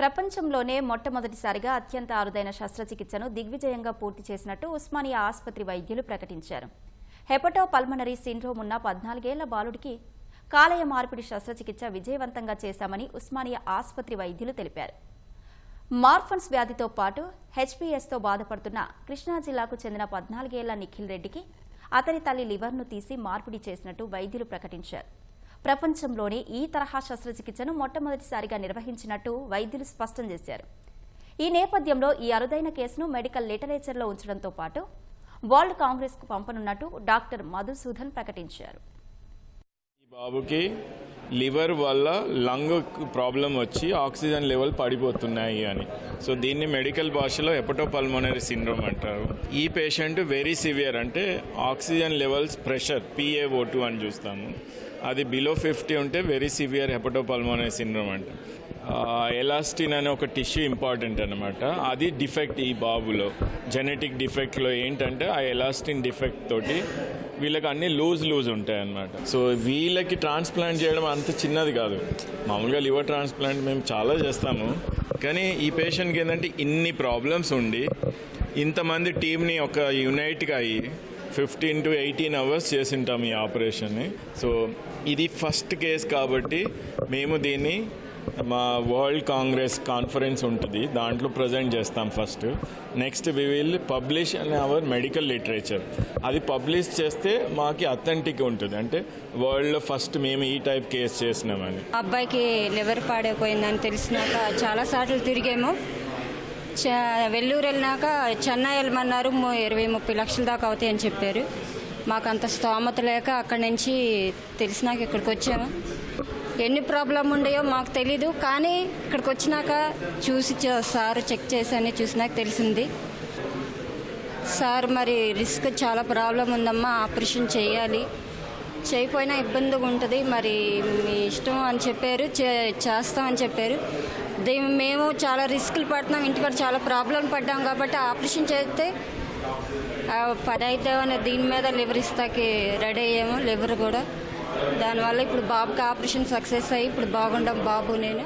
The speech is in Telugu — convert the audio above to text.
ప్రపంచంలోనే మొట్టమొదటిసారిగా అత్యంత అరుదైన శస్త్రచికిత్సను దిగ్విజయంగా పూర్తి చేసినట్టు ఉస్మానియా ఆసుపత్రి వైద్యులు ప్రకటించారు. హెపటో పల్మనరీ సిండ్రోమ్ ఉన్న పద్నాలుగేళ్ళ బాలుడికి కాలయ మార్పిడి శస్త్రచికిత్స విజయవంతంగా చేశామని ఉస్మానియా ఆసుపత్రి వైద్యులు తెలిపారు. మార్ఫన్స్ వ్యాధితో పాటు హెచ్పీఎస్తో బాధపడుతున్న కృష్ణా జిల్లాకు చెందిన పద్నాలుగేళ్ళ నిఖిల్ రెడ్డికి అతని తల్లి లివర్ను తీసి మార్పిడి చేసినట్టు వైద్యులు ప్రకటించారు. ప్రపంచంలోనే ఈ తరహా శస్త్రచికిత్సను మొట్టమొదటిసారిగా నిర్వహించినట్టు వైద్యులు స్పష్టం చేశారు. ఈ నేపథ్యంలో ఈ అరుదైన కేసును మెడికల్ లిటరేచర్లో ఉంచడంతో పాటు వరల్డ్ కాంగ్రెస్కు పంపనున్నట్టు డాక్టర్ మధుసూదన్ ప్రకటించారు. బాబుకి లివర్ వల్ల లంగ్ ప్రాబ్లం వచ్చి ఆక్సిజన్ లెవెల్ పడిపోతున్నాయి అని. సో దీన్ని మెడికల్ భాషలో ఎపటోపల్మోనరీ సిండ్రోమ్ అంటారు. ఈ పేషెంట్ వెరీ సివియర్ అంటే oxygen levels pressure PAO two అని చూస్తాము. అది బిలో ఫిఫ్టీ ఉంటే వెరీ సివియర్ హెపటోపల్మోనరీ సిండ్రోమ్ అంటారు ఎలాస్టిన్ అనే ఒక టిష్యూ ఇంపార్టెంట్ అనమాట అది డిఫెక్ట్ ఈ బాబులో. జెనెటిక్ డిఫెక్ట్లో ఏంటంటే ఆ ఎలాస్టిన్ డిఫెక్ట్ తోటి వీళ్ళకి అన్ని లూజ్ లూజ్ ఉంటాయి అన్నమాట సో వీళ్ళకి ట్రాన్స్ప్లాంట్ చేయడం అంత చిన్నది కాదు. మామూలుగా లివర్ ట్రాన్స్ప్లాంట్ మేము చాలా చేస్తాము. కానీ ఈ పేషెంట్కి ఏంటంటే ఇన్ని ప్రాబ్లమ్స్ ఉండి ఇంతమంది టీంని ఒక యునైట్గా అయ్యి ఫిఫ్టీన్ టు ఎయిటీన్ అవర్స్ చేసింటాం ఈ ఆపరేషన్ని. సో ఇది ఫస్ట్ కేస్ కాబట్టి మేము దీన్ని మా వరల్డ్ కాంగ్రెస్ కాన్ఫరెన్స్ ఉంటుంది దాంట్లో ప్రజెంట్ చేస్తాం first next we will publish on our medical literature అది పబ్లిష్ చేస్తే మాకి అథెంటిక్ ఉంటుంది. అంటే వరల్డ్లో ఫస్ట్ మేము ఈ టైప్ కేసు చేసినామని. అబ్బాయికి లివర్ పాడైపోయిందని తెలిసినాక చాలాసార్లు తిరిగాము. చ వెల్లూరు వెళ్ళినాక చెన్నై వెళ్ళమన్నారు ఇరవై ముప్పై లక్షల దాకా అవుతాయి అని చెప్పారు. మాకు అంత స్తోమత లేక అక్కడి నుంచి తెలిసినాక ఇక్కడికి వచ్చాము. ఎన్ని ప్రాబ్లం ఉండయో మాకు తెలీదు. కానీ ఇక్కడికి వచ్చినాక చూసి చ- సార్ చెక్ చేశాను చూసినాక తెలిసింది. సార్ మరి రిస్క్ చాలా ప్రాబ్లం ఉందమ్మా ఆపరేషన్ చేయాలి. చేయకపోయినా ఇబ్బందిగా ఉంటుంది. మరి మీ ఇష్టం అని చెప్పారు. చే- చేస్తామని చెప్పారు. మేము చాలా రిస్కులు పడుతున్నాం. ఇంటికాడ చాలా ప్రాబ్లం పడ్డాం కాబట్టి ఆపరేషన్ చేస్తే పని అయితే దీని మీద లివర్ ఇస్తాకి రెడీ అయ్యాము. లివర్ కూడా దానివల్ల ఇప్పుడు బాబుకి ఆపరేషన్ సక్సెస్ అయ్యి ఇప్పుడు బాగుండం బాబు నేను.